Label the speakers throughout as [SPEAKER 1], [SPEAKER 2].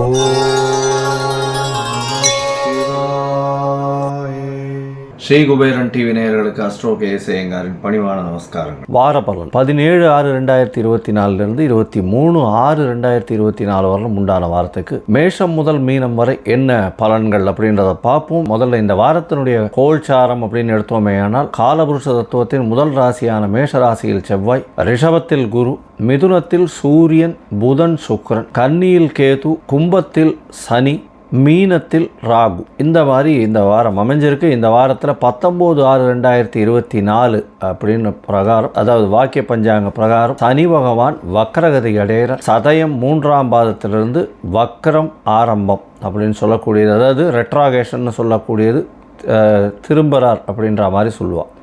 [SPEAKER 1] Oh. Sri Kuberan TV நேயர்களுக்கு astro கேசேயங்காரின் பணிவான நமஸ்காரங்கள்.
[SPEAKER 2] வார பலன். பதினேழு ஆறு ரெண்டாயிரத்தி இருபத்தி நாலுலேருந்து இருபத்தி மூணு ஆறு ரெண்டாயிரத்தி இருபத்தி நாலு வரலும் உண்டான வாரத்துக்கு மேஷம் முதல் மீனம் வரை என்ன பலன்கள் அப்படின்றத பார்ப்போம். முதல்ல இந்த வாரத்தினுடைய கோல்சாரம் அப்படின்னு எடுத்தோமேயானால் காலபுருஷ தத்துவத்தின் முதல் ராசியான மேஷ ராசியில் செவ்வாய் ரிஷபத்தில் குரு மிதுனத்தில் சூரியன் புதன் சுக்ரன் கன்னியில் கேது கும்பத்தில் சனி மீனத்தில் ராகு. இந்த மாதிரி இந்த வாரம் அமைஞ்சிருக்கு. இந்த வாரத்தில் பத்தொம்போது ஆறு ரெண்டாயிரத்தி இருபத்தி நாலு அப்படின்னு பிரகாரம் அதாவது வாக்கிய பஞ்சாங்க பிரகாரம் சனி பகவான் வக்கரகதி அடைகிற சதயம் மூன்றாம் பாதத்திலிருந்து வக்கரம் ஆரம்பம் அப்படின்னு சொல்லக்கூடியது. அதாவது ரெட்ராகேஷன் சொல்லக்கூடியது அஹ், திரும்புறார் அப்படின்ற மாதிரி சொல்லுவாள்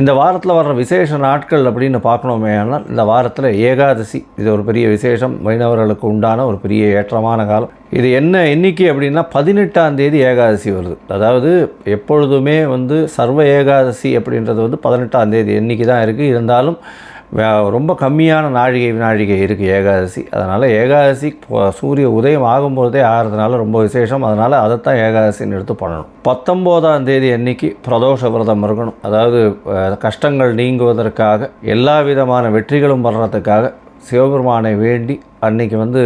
[SPEAKER 2] இந்த வாரத்தில் வர்ற விசேஷ நாட்கள் அப்படின்னு பார்க்கணுமே ஆனால் இந்த வாரத்தில் ஏகாதசி. இது ஒரு பெரிய விசேஷம். வைணவர்களுக்கு உண்டான ஒரு பெரிய ஏற்றமான காலம். இது என்ன எண்ணிக்கை அப்படின்னா பதினெட்டாம் தேதி ஏகாதசி வருது. அதாவது எப்பொழுதுமே வந்து சர்வ ஏகாதசி அப்படின்றது வந்து பதினெட்டாம் தேதி எண்ணிக்கை தான் இருக்குது இருந்தாலும் ரொம்ப கம்மியான நாழிகை நாழிகை இருக்குது ஏகாதசி. அதனால் ஏகாதசி சூரிய உதயம் ஆகும்போதே ஆகிறதுனால ரொம்ப விசேஷம். அதனால் அதைத்தான் ஏகாதசின்னு எடுத்து பண்ணணும். பத்தொம்போதாம் தேதி அன்னைக்கு பிரதோஷ விரதம் இருக்கணும். அதாவது கஷ்டங்கள் நீங்குவதற்காக எல்லா விதமான வெற்றிகளும் வர்றதுக்காக சிவபெருமானை வேண்டி அன்னைக்கு வந்து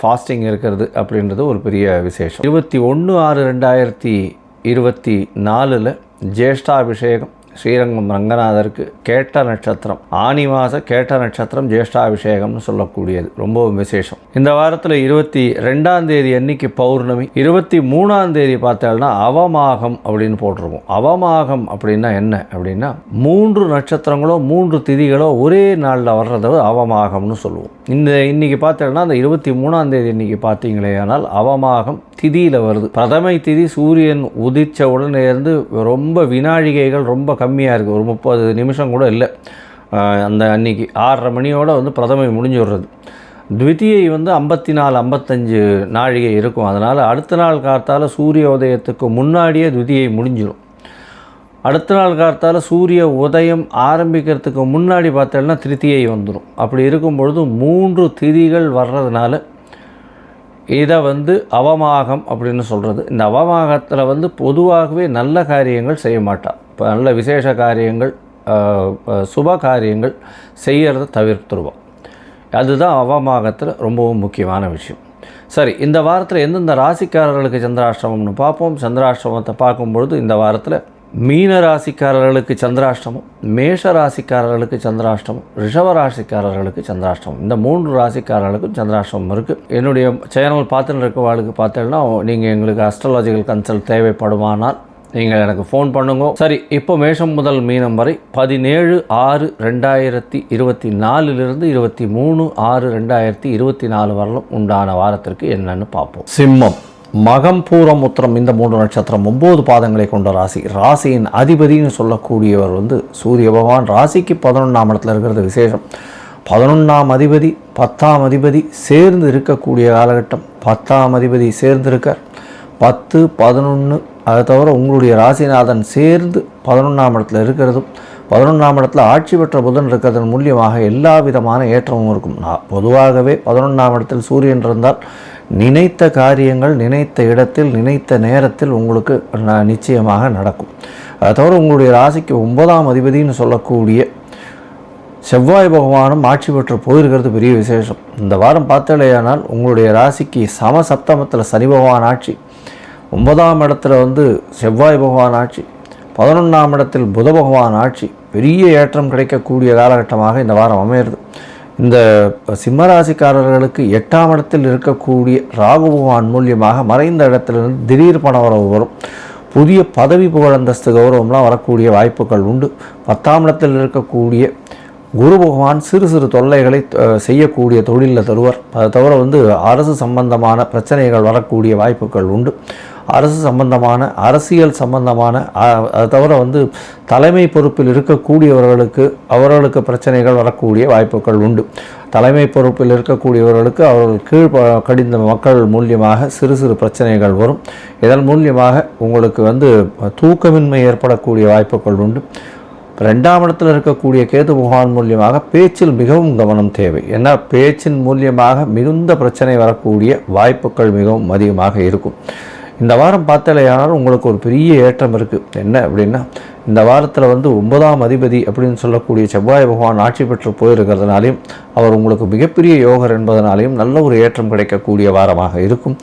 [SPEAKER 2] ஃபாஸ்டிங் இருக்கிறது அப்படின்றது ஒரு பெரிய விசேஷம். இருபத்தி ஒன்று ஆறு ரெண்டாயிரத்தி இருபத்தி நாலில் ஜேஷ்டாபிஷேகம் ஸ்ரீரங்கம் ரங்கநாதருக்கு கேட்ட நட்சத்திரம் ஆனி மாத கேட்ட நட்சத்திரம் ஜேஷ்டாபிஷேகம்னு சொல்லக்கூடியது. ரொம்பவும் விசேஷம். இந்த வாரத்தில் இருபத்தி ரெண்டாம் தேதி அன்னைக்கு பௌர்ணமி இருபத்தி மூணாம் தேதி பார்த்தோம்னா அவமாகம் அப்படின்னு போட்டிருப்போம் அவமாகம் அப்படின்னா என்ன? அப்படின்னா மூன்று நட்சத்திரங்களோ மூன்று திதிகளோ ஒரே நாளில் வர்றத அவமாகம்னு சொல்லுவோம். இந்த இன்னைக்கு பார்த்தோம்னா அந்த இருபத்தி மூணாம் தேதி இன்னைக்கு பார்த்தீங்களே ஆனால் அவமாகம் திதியில் வருது. பிரதமை திதி சூரியன் உதிச்ச உடனே இருந்து ரொம்ப வினாழிகைகள் ரொம்ப கம்மியாக இருக்குது ஒரு முப்பது நிமிஷம் கூட இல்லை. அந்த அன்னைக்கு ஆறரை மணியோட வந்து பிரதமை முடிஞ்சு விடுறது. த்விதியை வந்து ஐம்பத்தி நாலு ஐம்பத்தஞ்சு நாழிகை இருக்கும். அதனால் அடுத்த நாள் காத்தால் சூரிய உதயத்துக்கு முன்னாடியே த்விதியை முடிஞ்சிடும். அடுத்த நாள் காத்தால் சூரிய உதயம் ஆரம்பிக்கிறதுக்கு முன்னாடி பார்த்தோம்னா திருத்தியை வந்துடும் அப்படி இருக்கும் பொழுது மூன்று திதிகள் வர்றதுனால இதை வந்து அவமாகம் அப்படின்னு சொல்கிறது இந்த அவமாகத்தில் வந்து பொதுவாகவே நல்ல காரியங்கள் செய்ய மாட்டாள் இப்போ நல்ல விசேஷ காரியங்கள் சுப காரியங்கள் செய்கிறத தவிர்த்துருவோம் அதுதான் அவமாகத்தில் ரொம்பவும் முக்கியமான விஷயம். சரி இந்த வாரத்தில் எந்தெந்த ராசிக்காரர்களுக்கு சந்திராஷ்டமம்னு பார்ப்போம். சந்திராஷ்டமத்தை பார்க்கும்பொழுது இந்த வாரத்தில் மீன ராசிக்காரர்களுக்கு சந்திராஷ்டமம் மேஷ ராசிக்காரர்களுக்கு சந்திராஷ்டமம் ரிஷப ராசிக்காரர்களுக்கு சந்திராஷ்டமம். இந்த மூன்று ராசிக்காரர்களுக்கும் சந்திராஷ்டமம் இருக்குது என்னுடைய சேனல் பார்த்துட்டு வாழ்க்கை பார்த்தீங்கன்னா நீங்கள் எங்களுக்கு அஸ்ட்ராலஜிக்கல் கன்சல்ட் தேவைப்படுமானால் நீங்கள் எனக்கு ஃபோன் பண்ணுங்க. சரி இப்போ மேஷம் முதல் மீனம் வரை பதினேழு ஆறு ரெண்டாயிரத்தி இருபத்தி நாலுலேருந்து இருபத்தி மூணு ஆறு ரெண்டாயிரத்தி இருபத்தி நாலு வரலும் உண்டான வாரத்திற்கு என்னன்னு பார்ப்போம். சிம்மம். மகம் பூரம் உத்திரம் இந்த மூன்று நட்சத்திரம் ஒம்பது பாதங்களை கொண்ட ராசி. ராசியின் அதிபதினு சொல்லக்கூடியவர் வந்து சூரிய பகவான். ராசிக்கு பதினொன்றாம் இடத்துல இருக்கிறது விசேஷம். பதினொன்றாம் அதிபதி பத்தாம் அதிபதி சேர்ந்து இருக்கக்கூடிய காலகட்டம். பத்தாம் அதிபதி சேர்ந்து இருக்கார் பத்து பதினொன்று அதை தவிர உங்களுடைய ராசிநாதன் சேர்ந்து பதினொன்றாம் இடத்துல இருக்கிறதும் பதினொன்றாம் இடத்துல ஆட்சி பெற்ற புதன் இருக்கிறதன் மூலியமாக எல்லா விதமான ஏற்றமும் இருக்கும். நான் பொதுவாகவே பதினொன்றாம் இடத்தில் சூரியன் இருந்தால் நினைத்த காரியங்கள் நினைத்த இடத்தில் நினைத்த நேரத்தில் உங்களுக்கு ந- நிச்சயமாக நடக்கும். அதை தவிர உங்களுடைய ராசிக்கு ஒன்பதாம் அதிபதின்னு சொல்லக்கூடிய செவ்வாய் பகவானும் ஆட்சி பெற்று போயிருக்கிறது பெரிய விசேஷம். இந்த வாரம் பார்த்தாலேயானால் உங்களுடைய ராசிக்கு சம சப்தமத்தில் சனி பகவான் ஆட்சி. ஒன்பதாம் இடத்துல வந்து செவ்வாய் பகவான் ஆட்சி. பதினொன்றாம் இடத்தில் புத பகவான் ஆட்சி. பெரிய ஏற்றம் கிடைக்கக்கூடிய காலகட்டமாக இந்த வாரம் அமையிறது. இந்த சிம்மராசிக்காரர்களுக்கு எட்டாம் இடத்தில் இருக்கக்கூடிய ராகு பகவான் மூலியமாக மறைந்த இடத்திலிருந்து திடீர் பண வரவு வரும். புதிய பதவி புகழ் அந்தஸ்து கௌரவம்லாம் வரக்கூடிய வாய்ப்புகள் உண்டு. பத்தாம் இடத்தில் இருக்கக்கூடிய குரு பகவான் சிறு சிறு தொல்லைகளை செய்யக்கூடிய தொழிலில் தருவார். அதை தவிர வந்து அரசு சம்பந்தமான பிரச்சனைகள் வரக்கூடிய வாய்ப்புகள் உண்டு. அரசு சம்பந்தமான அரசியல் சம்பந்தமான அதை தவிர வந்து தலைமை பொறுப்பில் இருக்கக்கூடியவர்களுக்கு அவர்களுக்கு பிரச்சனைகள் வரக்கூடிய வாய்ப்புகள் உண்டு. தலைமை பொறுப்பில் இருக்கக்கூடியவர்களுக்கு அவர்கள் கீழ் கடிந்த மக்கள் மூலியமாக சிறு சிறு பிரச்சனைகள் வரும். இதன் மூலியமாக உங்களுக்கு வந்து தூக்கமின்மை ஏற்படக்கூடிய வாய்ப்புகள் உண்டு. ரெண்டாம் இடத்தில் இருக்கக்கூடிய கேது பகவான் மூலியமாக பேச்சில் மிகவும் கவனம் தேவை. ஏன்னா பேச்சின் மூலியமாக மிகுந்த பிரச்சனை வரக்கூடிய வாய்ப்புகள் மிகவும் அதிகமாக இருக்கும். இந்த வாரம் பார்த்தாலேயானால் உங்களுக்கு ஒரு பெரிய ஏற்றம் இருக்குது என்ன அப்படின்னா இந்த வாரத்தில் வந்து ஒன்பதாம் அதிபதி அப்படின்னு சொல்லக்கூடிய செவ்வாய் பகவான் ஆட்சி பெற்று போயிருக்கிறதுனாலையும் அவர் உங்களுக்கு மிகப்பெரிய யோகர் என்பதனாலையும் நல்ல ஒரு ஏற்றம் கிடைக்கக்கூடிய வாரமாக இருக்கும்.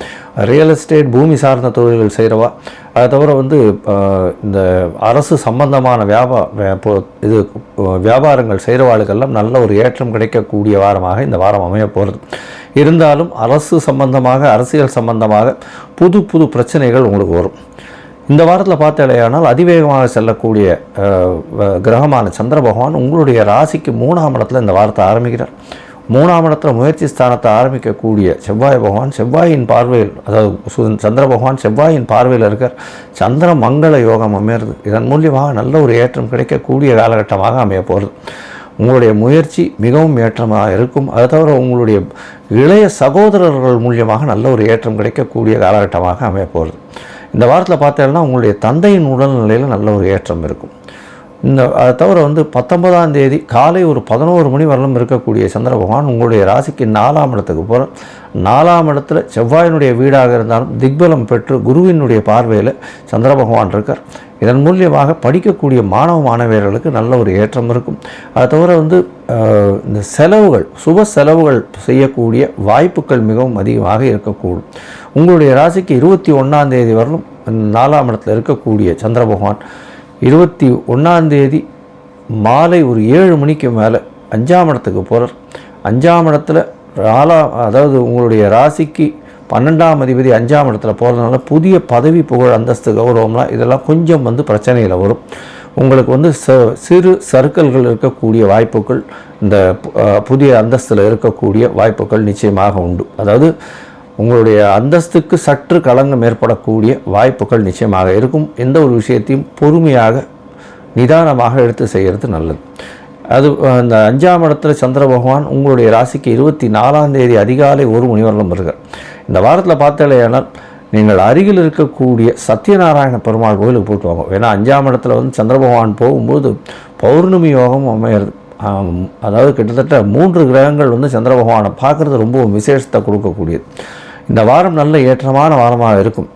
[SPEAKER 2] ரியல் எஸ்டேட் பூமி சார்ந்த தொழில்கள் செய்கிறவா அதை தவிர வந்து இந்த அரசு சம்பந்தமான வியாபா இது வியாபாரங்கள் செய்கிறவாளுக்கெல்லாம் நல்ல ஒரு ஏற்றம் கிடைக்கக்கூடிய வாரமாக இந்த வாரம் அமைய போகிறது இருந்தாலும் அரசு சம்பந்தமாக அரசியல் சம்பந்தமாக புது புது பிரச்சனைகள் உங்களுக்கு வரும். இந்த வாரத்தில் பார்த்தாலேயானால் அதிவேகமாக செல்லக்கூடிய கிரகமான சந்திர பகவான் உங்களுடைய ராசிக்கு மூணாம் இடத்துல இந்த வாரத்தை ஆரம்பிக்கிறார். மூணாம் இடத்துல முயற்சி ஸ்தானத்தை ஆரம்பிக்கக்கூடிய செவ்வாய் பகவான் செவ்வாயின் பார்வையில் அதாவது சந்திர பகவான் செவ்வாயின் பார்வையில் இருக்கார். சந்திர மங்கள யோகம் அமையிறது. இதன் மூலியமாக நல்ல ஒரு ஏற்றம் கிடைக்கக்கூடிய காலகட்டமாக அமைய போகிறது உங்களுடைய முயற்சி மிகவும் ஏற்றமாக இருக்கும். அதை தவிர உங்களுடைய இளைய சகோதரர்கள் மூலியமாக நல்ல ஒரு ஏற்றம் கிடைக்கக்கூடிய காலகட்டமாக அமைய போகிறது இந்த வாரத்தில் பார்த்தேன்னா உங்களுடைய தந்தையின் உடல்நிலையில் நல்ல ஒரு ஏற்றம் இருக்கும். இந்த அதை தவிர வந்து பத்தொன்பதாம் தேதி காலை ஒரு பதினோரு மணி வரலும் இருக்கக்கூடிய சந்திர பகவான் உங்களுடைய ராசிக்கு நாலாம் இடத்துக்கு போகிற நாலாம் இடத்துல செவ்வாயினுடைய வீடாக இருந்தாலும் திக்பலம் பெற்று குருவினுடைய பார்வையில் சந்திர பகவான் இருக்கார். இதன் மூலியமாக படிக்கக்கூடிய மாணவ மாணவியர்களுக்கு நல்ல ஒரு ஏற்றம் இருக்கும். அதை தவிர வந்து இந்த செலவுகள் சுப செலவுகள் செய்யக்கூடிய வாய்ப்புகள் மிகவும் அதிகமாக இருக்கக்கூடும். உங்களுடைய ராசிக்கு இருபத்தி ஒன்றாம் தேதி வரலும் நாலாம் இடத்துல இருக்கக்கூடிய சந்திர பகவான் இருபத்தி ஒன்றாந்தேதி மாலை ஒரு ஏழு மணிக்கு மேலே அஞ்சாம் இடத்துக்கு போகிறார் அஞ்சாம் இடத்துல நாலாம் அதாவது உங்களுடைய ராசிக்கு பன்னெண்டாம் அதிபதி அஞ்சாம் இடத்துல போகிறதுனால புதிய பதவி புகழ் அந்தஸ்து கௌரவம்லாம் இதெல்லாம் கொஞ்சம் வந்து பிரச்சனையில் வரும். உங்களுக்கு வந்து ச சிறு சர்க்கிள்கள் இருக்கக்கூடிய வாய்ப்புகள் இந்த புதிய அந்தஸ்தில் இருக்கக்கூடிய வாய்ப்புகள் நிச்சயமாக உண்டு. அதாவது உங்களுடைய அந்தஸ்துக்கு சற்று களங்கம் ஏற்படக்கூடிய வாய்ப்புகள் நிச்சயமாக இருக்கும். எந்த ஒரு விஷயத்தையும் பொறுமையாக நிதானமாக எடுத்து செய்கிறது நல்லது. அது அந்த அஞ்சாம் இடத்துல சந்திர பகவான் உங்களுடைய ராசிக்கு இருபத்தி நாலாம் தேதி அதிகாலை ஒரு மணி வரலும் வருகிறார். இந்த வாரத்தில் பார்த்தாலேயானால் நீங்கள் அருகில் இருக்கக்கூடிய சத்யநாராயண பெருமாள் கோயிலுக்கு போயிட்டு வாங்க. ஏன்னா அஞ்சாம் இடத்துல வந்து சந்திர பகவான் போகும்போது பௌர்ணமி யோகம் அமையிறது. அதாவது கிட்டத்தட்ட மூன்று கிரகங்கள் வந்து சந்திர பகவானை பார்க்குறது ரொம்பவும் விசேஷத்தை கொடுக்கக்கூடியது. இந்த வாரம் நல்ல ஏற்றமான வாரமாக இருக்கும்.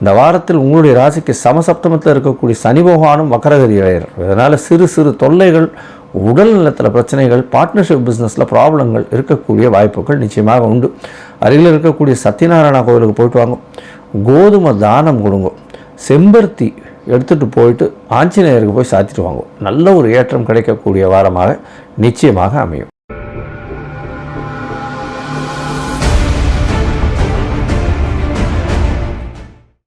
[SPEAKER 2] இந்த வாரத்தில் உங்களுடைய ராசிக்கு சமசப்தமத்தில் இருக்கக்கூடிய சனி பகவானும் வக்கரகதி அடைகிறார். இதனால் சிறு சிறு தொல்லைகள் உடல் நலத்தில் பிரச்சனைகள் பார்ட்னர்ஷிப் பிஸ்னஸில் ப்ராப்ளங்கள் இருக்கக்கூடிய வாய்ப்புகள் நிச்சயமாக உண்டு. அருகில் இருக்கக்கூடிய சத்யநாராயண கோவிலுக்கு போயிட்டு வாங்க. கோதுமை தானம் கொடுங்க. செம்பருத்தி எடுத்துகிட்டு போயிட்டு ஆஞ்சநேயருக்கு போய் சாத்திட்டு வாங்க. நல்ல ஒரு ஏற்றம் கிடைக்கக்கூடிய வாரமாக நிச்சயமாக அமையும்.